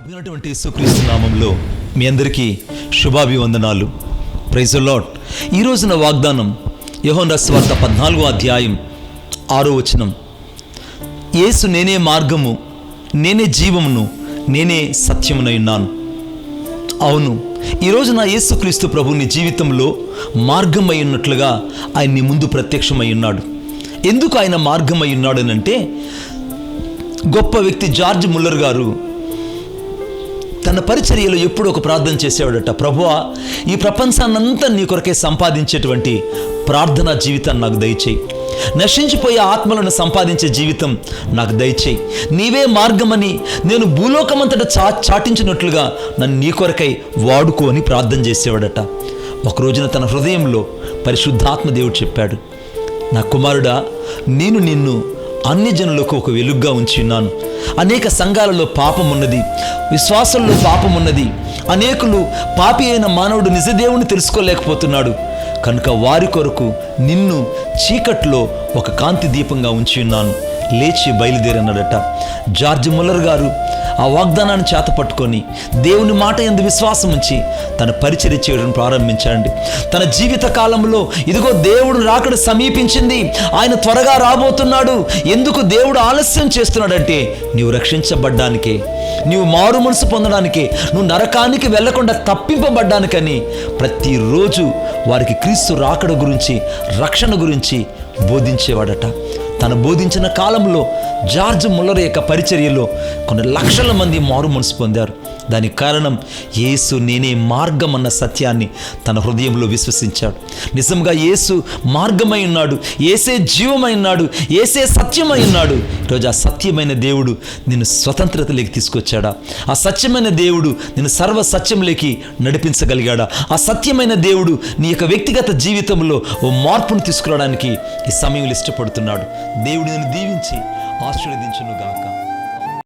ప్రభునటువంటి యేసుక్రీస్తు నామంలో మీ అందరికీ శుభాభివందనాలు. ప్రైజ్ లాడ్ ఈ రోజున వాగ్దానం యహోన్ రస్వార్త పద్నాలుగో అధ్యాయం ఆరో వచనం. యేసు నేనే మార్గము నేనే జీవమును నేనే సత్యమునై ఉన్నాను. అవును ఈరోజు నా యేసుక్రీస్తు ప్రభు నీ జీవితంలో మార్గమై ఉన్నట్లుగా ఆయన నీ ముందు ప్రత్యక్షమై ఉన్నాడు. ఎందుకు ఆయన మార్గమై ఉన్నాడనంటే గొప్ప వ్యక్తి జార్జ్ ముల్లర్ గారు తన పరిచర్యలో ఎప్పుడు ఒక ప్రార్థన చేసేవాడట ప్రభువా ఈ ప్రపంచాన్నంతా నీ కొరకే సంపాదించేటువంటి ప్రార్థనా జీవితాన్ని నాకు దయచేయి. నశించిపోయే ఆత్మలను సంపాదించే జీవితం నాకు దయచేయి. నీవే మార్గమని నేను భూలోకమంతట చా చాటించినట్లుగా నన్ను నీ కొరకై వాడుకో అని ప్రార్థన చేసేవాడట. ఒక రోజున తన హృదయంలో పరిశుద్ధాత్మ దేవుడు చెప్పాడు నా కుమారుడా నేను నిన్ను అన్ని జనులకు ఒక వెలుగ్గా ఉంచి ఉన్నాను. అనేక సంఘాలలో పాపం ఉన్నది విశ్వాసంలో పాపం ఉన్నది అనేకులు పాపి అయిన మానవుడు నిజదేవుని తెలుసుకోలేకపోతున్నాడు. కనుక వారి కొరకు నిన్ను చీకట్లో ఒక కాంతి దీపంగా ఉంచి ఉన్నాను. లేచి బయలుదేరన్నాడట జార్జ్ ముల్లర్ గారు ఆ వాగ్దానాన్ని చేత పట్టుకొని దేవుని మాట ఎందు విశ్వాసం ఉంచి తన పరిచర్య చేయడం ప్రారంభించండి తన జీవిత కాలంలో ఇదిగో దేవుడు రాకడ సమీపించింది. ఆయన త్వరగా రాబోతున్నాడు. ఎందుకు దేవుడు ఆలస్యం చేస్తున్నాడంటే నీవు రక్షించబడ్డానికే నీవు మారు మనసు పొందడానికి నువ్వు నరకానికి వెళ్ళకుండా తప్పింపబడ్డానికని ప్రతిరోజు వారికి క్రీస్తు రాకడ గురించి రక్షణ గురించి బోధించేవాడట. తను బోధించిన కాలంలో జార్జ్ ముల్లర్ యొక్క పరిచర్యలో కొన్ని లక్షల మంది మారు మనసు పొందారు. దానికి కారణం యేసు నేనే మార్గం అన్న సత్యాన్ని తన హృదయంలో విశ్వసించాడు. నిజంగా యేసు మార్గమై ఉన్నాడు ఏసే జీవమై ఉన్నాడు ఏసే సత్యమై ఉన్నాడు. ఈరోజు ఆ సత్యమైన దేవుడు నిన్ను స్వతంత్రతలోకి తీసుకొచ్చాడా? ఆ సత్యమైన దేవుడు నిన్ను సర్వ సత్యంలోకి నడిపించగలిగాడా? ఆ సత్యమైన దేవుడు నీ యొక్క వ్యక్తిగత జీవితంలో ఓ మార్పును తీసుకురావడానికి ఈ సమయంలో ఇష్టపడుతున్నాడు. దేవుడు నిన్ను దీవించి ఆశీర్వదించును గాక